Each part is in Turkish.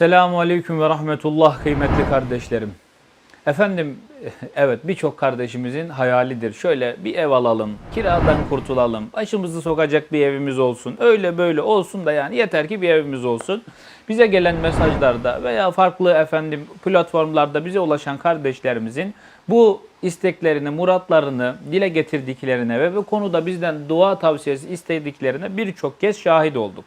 Esselamu Aleyküm ve Rahmetullah kıymetli kardeşlerim. Efendim evet birçok kardeşimizin hayalidir. Şöyle bir ev alalım, kiradan kurtulalım, başımızı sokacak bir evimiz olsun. Öyle böyle olsun da yani yeter ki bir evimiz olsun. Bize gelen mesajlarda veya farklı efendim platformlarda bize ulaşan kardeşlerimizin bu isteklerini, muratlarını dile getirdiklerine ve bu konuda bizden dua tavsiyesi istediklerine birçok kez şahit olduk.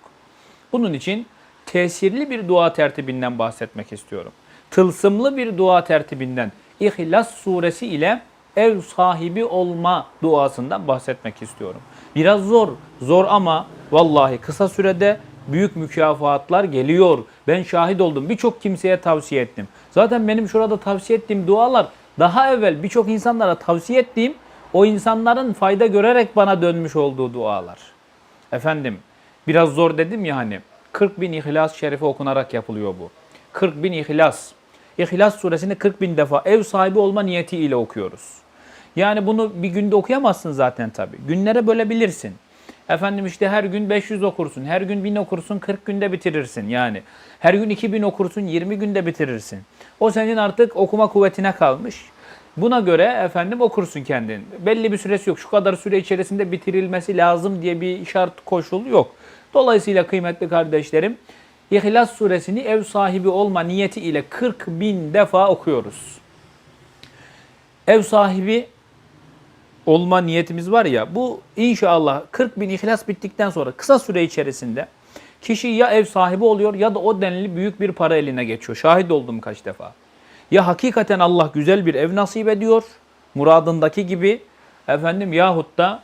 Bunun için tesirli bir dua tertibinden bahsetmek istiyorum. Tılsımlı bir dua tertibinden İhlas suresi ile ev sahibi olma duasından bahsetmek istiyorum. Biraz zor, zor ama vallahi kısa sürede büyük mükafatlar geliyor. Ben şahit oldum. Birçok kimseye tavsiye ettim. Zaten benim şurada tavsiye ettiğim dualar daha evvel birçok insanlara tavsiye ettiğim o insanların fayda görerek bana dönmüş olduğu dualar. Efendim biraz zor dedim ya hani 40 bin İhlas şerifi okunarak yapılıyor bu. 40 bin İhlas. İhlas suresini 40 bin defa ev sahibi olma niyetiyle okuyoruz. Yani bunu bir günde okuyamazsın zaten tabi. Günlere bölebilirsin. Efendim işte her gün 500 okursun, her gün 1000 okursun, 40 günde bitirirsin yani. Her gün 2000 okursun, 20 günde bitirirsin. O senin artık okuma kuvvetine kalmış. Buna göre efendim okursun kendin. Belli bir süresi yok. Şu kadar süre içerisinde bitirilmesi lazım diye bir şart koşul yok. Dolayısıyla kıymetli kardeşlerim İhlas suresini ev sahibi olma niyeti ile 40 bin defa okuyoruz. Ev sahibi olma niyetimiz var ya bu inşallah 40 bin ihlas bittikten sonra kısa süre içerisinde kişi ya ev sahibi oluyor ya da o denli büyük bir para eline geçiyor. Şahit oldum kaç defa. Ya hakikaten Allah güzel bir ev nasip ediyor muradındaki gibi efendim yahut da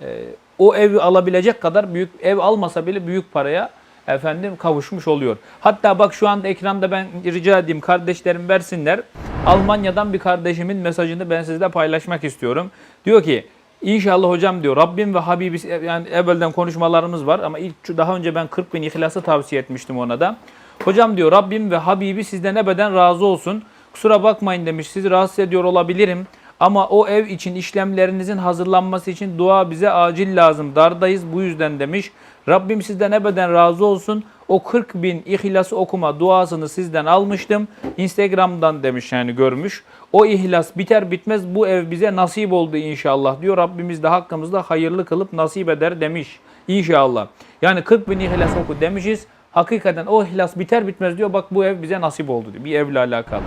e, o evi alabilecek kadar büyük ev almasa bile büyük paraya efendim kavuşmuş oluyor. Hatta bak şu anda ekranda ben rica edeyim kardeşlerim versinler. Almanya'dan bir kardeşimin mesajını ben sizle paylaşmak istiyorum. Diyor ki İnşallah hocam diyor Rabbim ve Habibi yani evvelden konuşmalarımız var ama ilk daha önce ben 40 bin ihlası tavsiye etmiştim ona da. Hocam diyor Rabbim ve Habibi sizden ebeden razı olsun. Kusura bakmayın demiş sizi rahatsız ediyor olabilirim. Ama o ev için işlemlerinizin hazırlanması için dua bize acil lazım. Dardayız bu yüzden demiş. Rabbim sizden ebeden razı olsun. O 40 bin ihlası okuma duasını sizden almıştım. Instagram'dan demiş yani görmüş. O ihlas biter bitmez bu ev bize nasip oldu inşallah diyor. Rabbimiz de hakkımızda hayırlı kılıp nasip eder demiş. İnşallah. Yani 40 bin ihlas oku demişiz. Hakikaten o ihlas biter bitmez diyor. Bak bu ev bize nasip oldu diyor. Bir evle alakalı.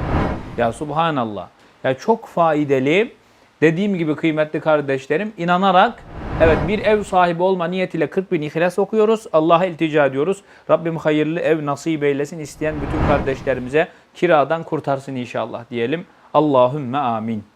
Ya subhanallah. Ya çok faydalı. Dediğim gibi kıymetli kardeşlerim inanarak evet bir ev sahibi olma niyetiyle 40 bin ihlas okuyoruz. Allah'a iltica ediyoruz. Rabbim hayırlı ev nasip eylesin. isteyen bütün kardeşlerimize kiradan kurtarsın inşallah diyelim. Allahümme amin.